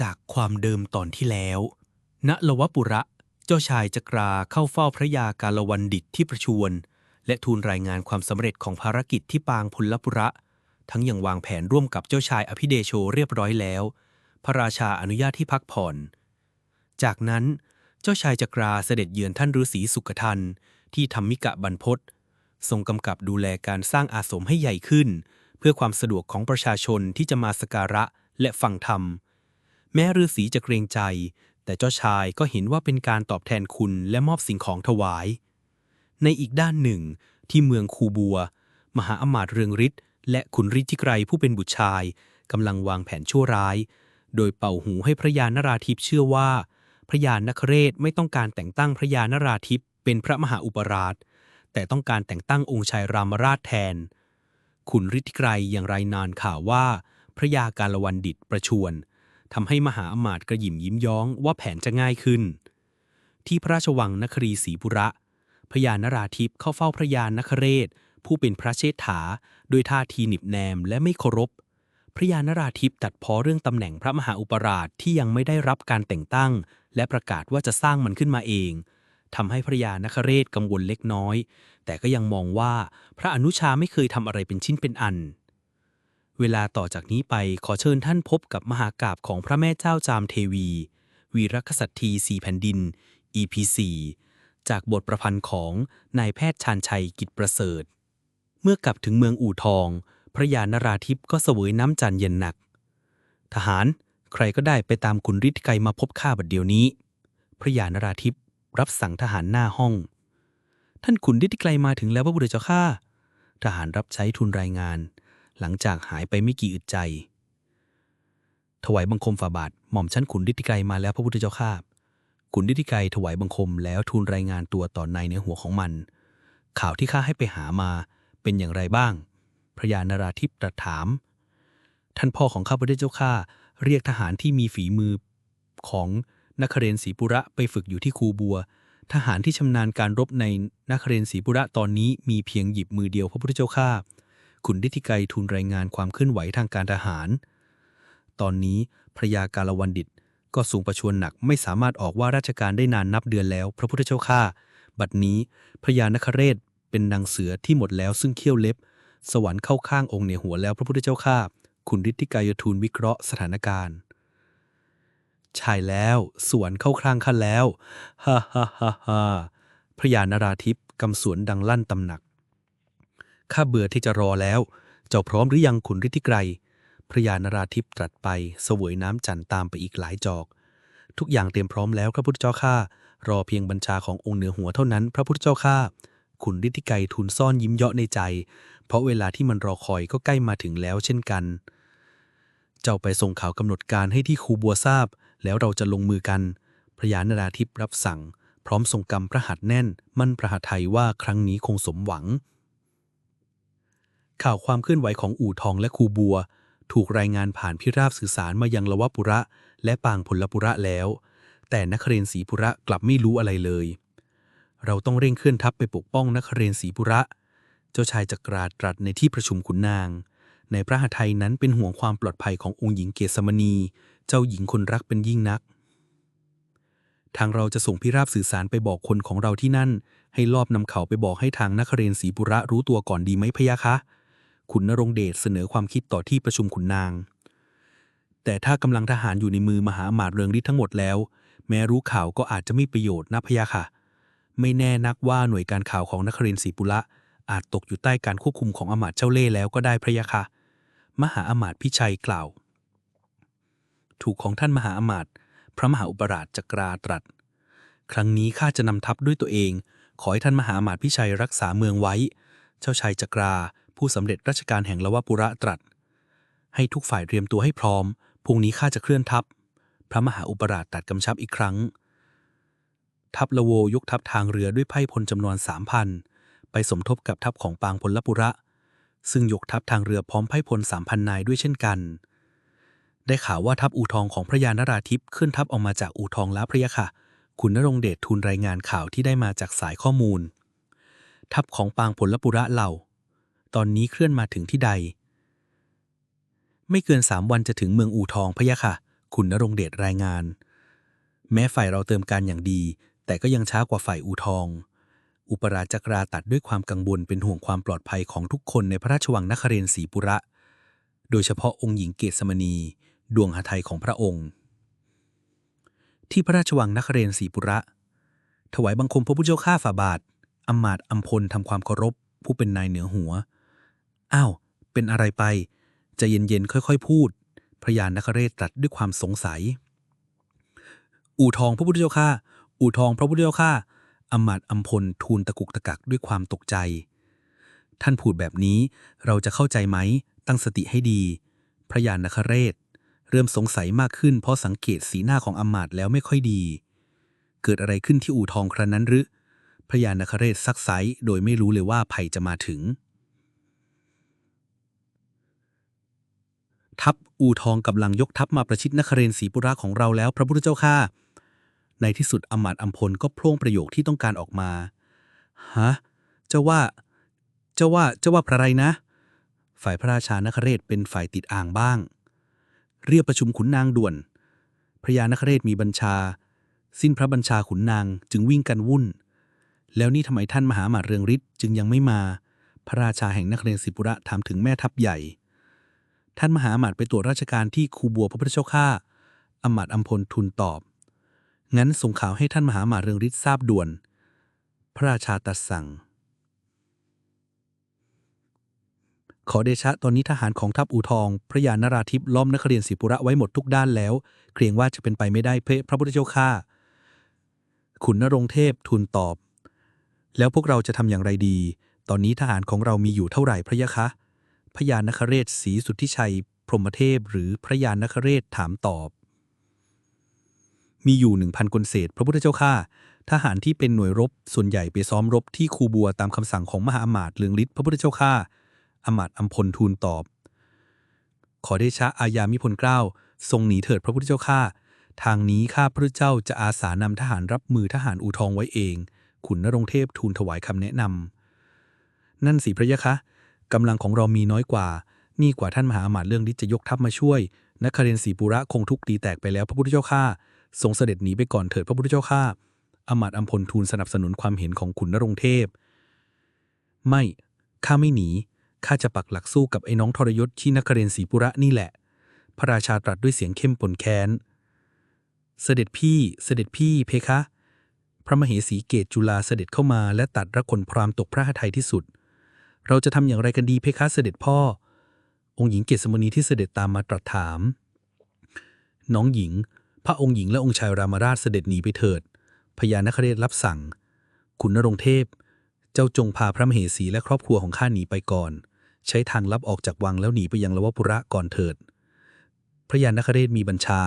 จากความเดิมตอนที่แล้ว ณลวปุระ เจ้าชายจักราเข้าเฝ้าพระยาการวันดิตที่ประชวรและทูลรายงานความสำเร็จของภารกิจที่ปางพลปุระ ทั้งยังวางแผนร่วมกับเจ้าชายอภิเดโชเรียบร้อยแล้ว พระราชาอนุญาตที่พักผ่อน จากนั้นเจ้าชายจักราเสด็จเยือนท่านฤาษีสุขทันที่ธรรมิกะบรรพตทรงกำกับดูแลการสร้างอาสมให้ใหญ่ขึ้น เพื่อความสะดวกของประชาชนที่จะมาสการะและฟังธรรม แม้ฤาษีจะเกรงใจ แต่เจ้าชายก็เห็นว่าเป็นการตอบแทนคุณและมอบสิ่งของถวาย ในอีกด้านหนึ่ง ที่เมืองคูบัว มหาอมาตย์เรืองฤทธิ์และขุนฤทธิไกรผู้เป็นบุตรชายกำลังวางแผนชั่วร้าย โดยเป่าหูให้พระยานราธิปเชื่อว่า พระยานนคเรศไม่ต้องการแต่งตั้งพระยานราธิปเป็นพระมหาอุปราช แต่ต้องการแต่งตั้งองค์ชายรามราชแทน ขุนฤทธิไกรยังรายนานข่าวว่า พระยาการวันดิตประชวร ทำให้มหาอมาตย์กระยิมยิ้มย้องว่าแผนจะง่ายขึ้น ที่พระราชวังนครีศรีปุระ พระยานราธิปเข้าเฝ้าพระยานนคเรศ ผู้เป็นพระเชษฐาโดยท่าทีหนิบแนมและไม่เคารพ พระยานราธิปตัดพ้อเรื่องตำแหน่งพระมหาอุปราชที่ยังไม่ได้รับการแต่งตั้ง และประกาศว่าจะสร้างมันขึ้นมาเองทำให้พระยานคเรศกังวลเล็กน้อย แต่ก็ยังมองว่าพระอนุชาไม่เคยทำอะไรเป็นชิ้นเป็นอัน เวลาต่อจากนี้ไปขอเชิญท่านพบกับมหากราบของพระแม่เจ้าจามเทวี วีรกษัตรีสีแผ่นดิน EP 4จากบทประพันธ์ของนายแพทย์ชาญชัยกิจประเสริฐ เมื่อกลับถึงเมืองอู่ทอง พระยานราธิปก็เสวยน้ำจันเย็นหนัก ทหารใครก็ได้ไปตามคุณฤทธิ์ไกรมาพบข้าบัดเดี๋ยวนี้ พระยานราธิปรับสั่งทหารหน้าห้อง ท่านขุนฤทธิ์ไกรมาถึงแล้วพระบุตรเจ้าข้าทหารรับใช้ทูลรายงาน หลังจากหายไปไม่กี่อึดใจ ถวายบังคมฝ่าบาทหม่อมชั้นขุนฤทธิไกรมาแล้วพระพุทธเจ้าข้าขุนฤทธิไกรถวายบังคมแล้วทูลรายงานตัวต่อนายในหัวของมัน ข่าวที่ข้าให้ไปหามาเป็นอย่างไรบ้าง พระยานาราธิปตรัสถาม ท่านพ่อของข้าพระเจ้าข้าเรียกทหารที่มีฝีมือของนครเรนศรีปุระไปฝึกอยู่ที่คูบัว ทหารที่ชำนาญการรบในนครเรนศรีปุระตอนนี้มีเพียงหยิบมือเดียวพระพุทธเจ้าข้า ขุนฤทธิไกรทูลรายงานความเคลื่อนไหวทางการทหาร ตอนนี้พระยาการวันดิตก็สูงประชวรหนักไม่สามารถออกว่าราชการได้นานนับเดือนแล้ว พระพุทธเจ้าข้าบัดนี้พระยานครเรศเป็นนางเสือที่หมดแล้วซึ่งเขี้ยวเล็บ สวรรค์เข้าข้างองค์เหนือหัวแล้วพระพุทธเจ้าข้าขุนฤทธิไกรทูลวิเคราะห์สถานการณ์ใช่แล้วสวนเข้าครางขั้นแล้วฮ่าฮ่าฮ่าฮ่าพระยานราธิปกำสวนดังลั่นตำหนัก ข้าเบื่อที่จะรอแล้ว เจ้าพร้อมหรือยังขุนฤทธิไกร พระยานราธิปตรัสไปเสวยน้ำจันทร์ตามไปอีกหลายจอก ทุกอย่างเตรียมพร้อมแล้วพระพุทธเจ้าข้ารอเพียงบัญชาขององค์เหนือหัวเท่านั้น พระพุทธเจ้าข้าขุนฤทธิไกรทูลซ่อนยิ้มเยาะในใจ เพราะเวลาที่มันรอคอยก็ใกล้มาถึงแล้วเช่นกัน เจ้าไปส่งข่าวกำหนดการให้ที่ครูบัวทราบ แล้วเราจะลงมือกัน พระยานราธิปรับสั่ง พร้อมทรงกำพระหัตถ์แน่น มั่นพระหัตถ์ไทยว่าครั้งนี้คงสมหวัง ข่าวความเคลื่อนไหวของอู่ทองและคูบัว ถูกรายงานผ่านพิราบสื่อสารมายังละวะปุระ และปางพลปุระแล้ว แต่นครเรนศรีปุระกลับไม่รู้อะไรเลย เราต้องเร่งเคลื่อนทัพไปปกป้องนครเรนศรีปุระ เจ้าชายจักราตรัสในที่ประชุมขุนนาง ในพระหทัยนั้นเป็นห่วงความปลอดภัยขององค์หญิงเกษมณี เจ้าหญิงคนรักเป็นยิ่งนัก ทางเราจะส่งพิราบสื่อสารไปบอกคนของเราที่นั่น ให้ลอบนำเขาไปบอกให้ทางนครเรนศรีปุระรู้ตัวก่อนดีไหมพะยะคะ ขุนนรงเดชเสนอความคิดต่อที่ประชุมขุนนาง แต่ถ้ากำลังทหารอยู่ในมือมหาอมาตย์เรืองฤทธิ์ทั้งหมดแล้ว แม้รู้ข่าวก็อาจจะไม่ประโยชน์นะพะยะค่ะ ไม่แน่นักว่าหน่วยการข่าวของนครินทร์ศรีปุระอาจตกอยู่ใต้การควบคุมของอมาตย์เจ้าเล่ห์แล้วก็ได้พระยะค่ะ มหาอมาตย์พิชัยกล่าว ถูกของท่านมหาอมาตย์พระมหาอุปราชจักราตรัส ครั้งนี้ข้าจะนำทัพด้วยตัวเอง ขอให้ท่านมหาอมาตย์พิชัยรักษาเมืองไว้ เจ้าชายจักรา ผู้สำเร็จราชการแห่งละวะปุระตรัส ให้ทุกฝ่ายเตรียมตัวให้พร้อมพรุ่งนี้ข้าจะเคลื่อนทัพ พระมหาอุปราชตรัสกำชับอีกครั้ง ทัพละโวยกทัพทางเรือด้วยไพ่พลจำนวนสามพันไปสมทบกับทัพของปางพลปุระ ซึ่งยกทัพทางเรือพร้อมไพ่พลสามพันนายด้วยเช่นกัน ได้ข่าวว่าทัพอู่ทองของพระยานราธิปขึ้นทัพออกมาจากอู่ทองแล้วพระยะค่ะ คุณนรงเดชทูลรายงานข่าวที่ได้มาจากสายข้อมูล ทัพของปางพลปุระเหล่า ตอนนี้เคลื่อนมาถึงที่ใด ไม่เกินสามวันจะถึงเมืองอู่ทองพะยะค่ะ คุณนรงเดชรายงาน แม้ฝ่ายเราเติมการอย่างดี แต่ก็ยังช้ากว่าฝ่ายอูทอง อุปราชจักราตัดด้วยความกังวลเป็นห่วงความปลอดภัยของทุกคนในพระราชวังนครเรนศรีปุระ โดยเฉพาะองค์หญิงเกศมณี ดวงหทัยของพระองค์ ที่พระราชวังนครเรนศรีปุระ ถวายบังคมพระพุทธเจ้าข้าฝ่าบาทอำมาตย์อัมพลทำความเคารพผู้เป็นนายเหนือหัว อ้าว เป็นอะไรไปใจะเย็นๆ ค่อยๆ พูด พระยานนคเรศตรัสด้วยความสงสัย อู่ทองพระพุทธเจ้าข้าอู่ทองพระพุทธเจ้าข้าอมาตย์อัมพลทูลตะกุกตะกักด้วยความตกใจ ท่านพูดแบบนี้เราจะเข้าใจไหม ตั้งสติให้ดี พระยานนคเรศ เริ่มสงสัยมากขึ้น เพราะสังเกตสีหน้าของอมาตย์แล้วไม่ค่อยดี เกิดอะไรขึ้นที่อู่ทองครั้นนั้นหรือพระยานนคเรศซักไซโดยไม่รู้เลยว่าภัยจะมาถึง ทัพอูทองกำลังยกทัพมาประชิดนครเรนศรีปุระของเราแล้ว พระพุทธเจ้าข้าในที่สุดอมาตย์อัมพลก็พล่งประโยคที่ต้องการออกมาฮะเจ้าว่า เจ้าว่าเจ้าว่าพระไรนะ ฝ่ายพระราชานครเรศเป็นฝ่ายติดอ่างบ้าง เรียกประชุมขุนนางด่วน พระยานครเรศมีบัญชา สิ้นพระบัญชาขุนนางจึงวิ่งกันวุ่น แล้วนี่ทำไมท่านมหาหมาดเรืองฤทธิ์จึงยังไม่มา พระราชาแห่งนครเรศรีปุระถามถึงแม่ทัพใหญ่ ท่านมหาอมาตย์ไปตรวจราชการที่คูบัวพระพุทธเจ้าข้าอมาตย์อัมพลทูลตอบ งั้นส่งข่าวให้ท่านมหาอมาตย์เรืองฤทธิ์ทราบด่วน พระราชาตรัสสั่ง ขอเดชะตอนนี้ทหารของทัพอูทอง พระยานราธิปล้อมนครเรียนศรีปุระไว้หมดทุกด้านแล้ว เกรงว่าจะเป็นไปไม่ได้เพพระพุทธเจ้าข้าขุนนรงเทพทูลตอบ แล้วพวกเราจะทำอย่างไรดี ตอนนี้ทหารของเรามีอยู่เท่าไหร่พระยะคะ พระยานคเรศศรีสุทธิชัย พรหมเทพ หรือพระยานคเรศถามตอบ มีอยู่หนึ่งพันคนเศษพระพุทธเจ้าข้าทหารที่เป็นหน่วยรบส่วนใหญ่ไปซ้อมรบที่คูบัวตามคำสั่งของมหาอมาตย์เลืองฤทธิ์พระพุทธเจ้าข้าอมาตย์อัมพลทูลตอบ ขอเดชะอาญามิพลเกล้าทรงหนีเถิดพระพุทธเจ้าข้าทางนี้ข้าพระเจ้าจะอาสานำทหารรับมือทหารอูทองไว้เอง ขุนนรงเทพทูลถวายคำแนะนำนั่นสิพระยะคะ กำลังของเรามีน้อยกว่า นี่กว่าท่านมหาอมาตย์เรื่องฤทธิ์จะยกทัพมาช่วยนครเรนศรีปุระคงทุกตีแตกไปแล้วพระพุทธเจ้าข้าทรงเสด็จหนีไปก่อนเถิดพระพุทธเจ้าข้าอมาตย์อัมพลทูลสนับสนุนความเห็นของขุนนรงเทพ ไม่ ข้าไม่หนี ข้าจะปักหลักสู้กับไอ้น้องทรยศที่นครเรนศรีปุระนี่แหละ พระราชาตรัสด้วยเสียงเข้มปนแค้น เสด็จพี่ เสด็จพี่เพคะ พระมเหสีเกตจุลาเสด็จเข้ามาและตัดระคนพรามตกพระหทัยที่สุด เราจะทำอย่างไรกันดีเพคะเสด็จพ่อ องค์หญิงเกศมณีที่เสด็จตามมาตรัสถาม น้องหญิง พระองค์หญิงและองค์ชายรามาราชเสด็จหนีไปเถิด พญานคเรศรับสั่ง ขุนนรงเทพ เจ้าจงพาพระมเหสีและครอบครัวของข้าหนีไปก่อน ใช้ทางลับออกจากวังแล้วหนีไปยังละวปุระก่อนเถิด พระยานคเรศมีบัญชา